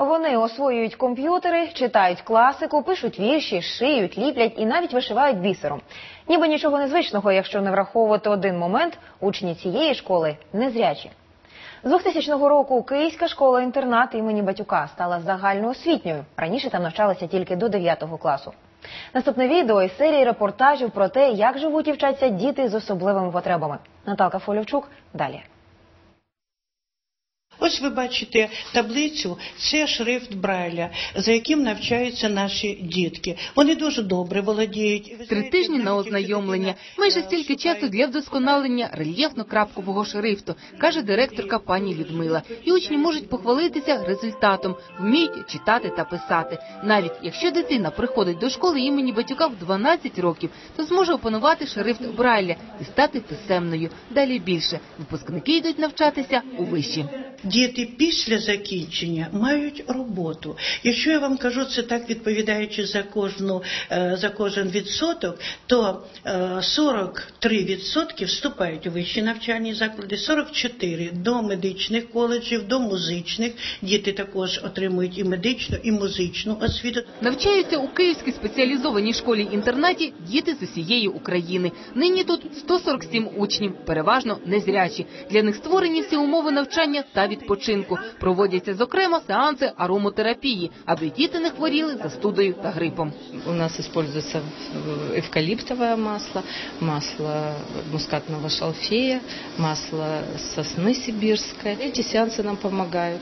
Вони освоюють комп'ютери, читають класику, пишуть вірші, шиють, ліплять і навіть вишивають бісером. Ніби нічого незвичного, якщо не враховувати один момент, учні цієї школи незрячі. З 2000 року Київська школа-інтернат імені Батюка стала загальноосвітньою. Раніше там навчалися тільки до 9 класу. Наступне відео із серії репортажів про те, як живуть і вчаться діти з особливими потребами. Наталка Фолівчук далі. Ось ви бачите таблицю, це шрифт Брайля, за яким навчаються наші дітки. Вони дуже добре володіють. Три тижні на ознайомлення. Майже стільки часу для вдосконалення рельєфно-крапкового шрифту, каже директорка пані Людмила. І учні можуть похвалитися результатом, вміють читати та писати. Навіть якщо дитина приходить до школи імені Батюка в 12 років, то зможе опанувати шрифт Брайля і стати писемною. Далі більше випускники йдуть навчатися у виші. Діти після закінчення мають роботу. Якщо я вам кажу це так, відповідаючи за кожну е, за кожен відсоток, то е, 43 відсотки вступають у вищі навчальні заклади, 44 до медичних коледжів, до музичних. Діти також отримують і медичну, і музичну освіту. Навчаються у Київській спеціалізованій школі-інтернаті діти з усієї України. Нині тут 147 учнів, переважно незрячі. Для них створені всі умови навчання та відпочинку. Проводяться, зокрема, сеанси аромотерапії, аби діти не хворіли застудою та грипом. У нас используется в- эвкалиптовое масло, масло мускатного шалфея, масло сосны сибирской. Эти сеансы нам помогают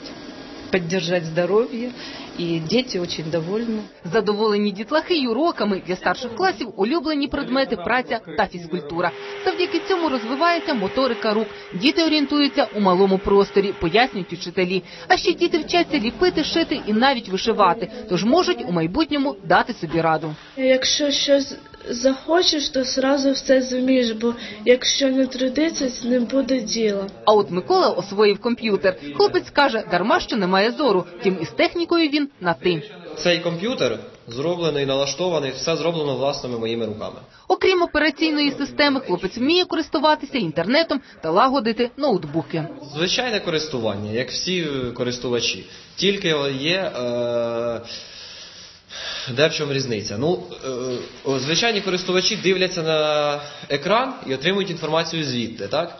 поддержать здоровье, и дети очень довольны. Задоволені дітлахи й уроками для старших класів улюблені предмети праця та фізкультура. Завдяки цьому розвивається моторика рук. Діти орієнтуються у малому просторі, пояснюють учителі. А ще діти вчаться ліпити, шити і навіть вишивати, тож можуть у майбутньому дати собі раду. Якщо щось захочеш, то зразу все зумієш, бо якщо не трудитися, не буде діла. А от Микола освоїв комп'ютер. Хлопець каже, дарма що немає зору, втім із технікою він на ти. Цей комп'ютер зроблений, налаштований, все зроблено власними моїми руками. Окрім операційної системи, хлопець вміє користуватися інтернетом та лагодити ноутбуки. Звичайне користування, як всі користувачі. Тільки є. Е... Де в чому різниця? Ну, е, звичайні користувачі дивляться на екран і отримують інформацію звідти, так?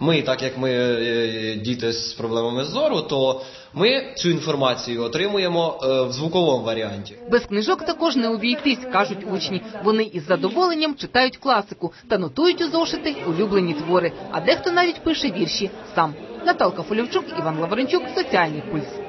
Ми, так як ми е, діти з проблемами зору, то ми цю інформацію отримуємо е, в звуковому варіанті. Без книжок також не обійтись, кажуть учні. Вони із задоволенням читають класику та нотують у зошити улюблені твори. А дехто навіть пише вірші сам. Наталка Фолівчук, Іван Лавренчук, Соціальний пульс.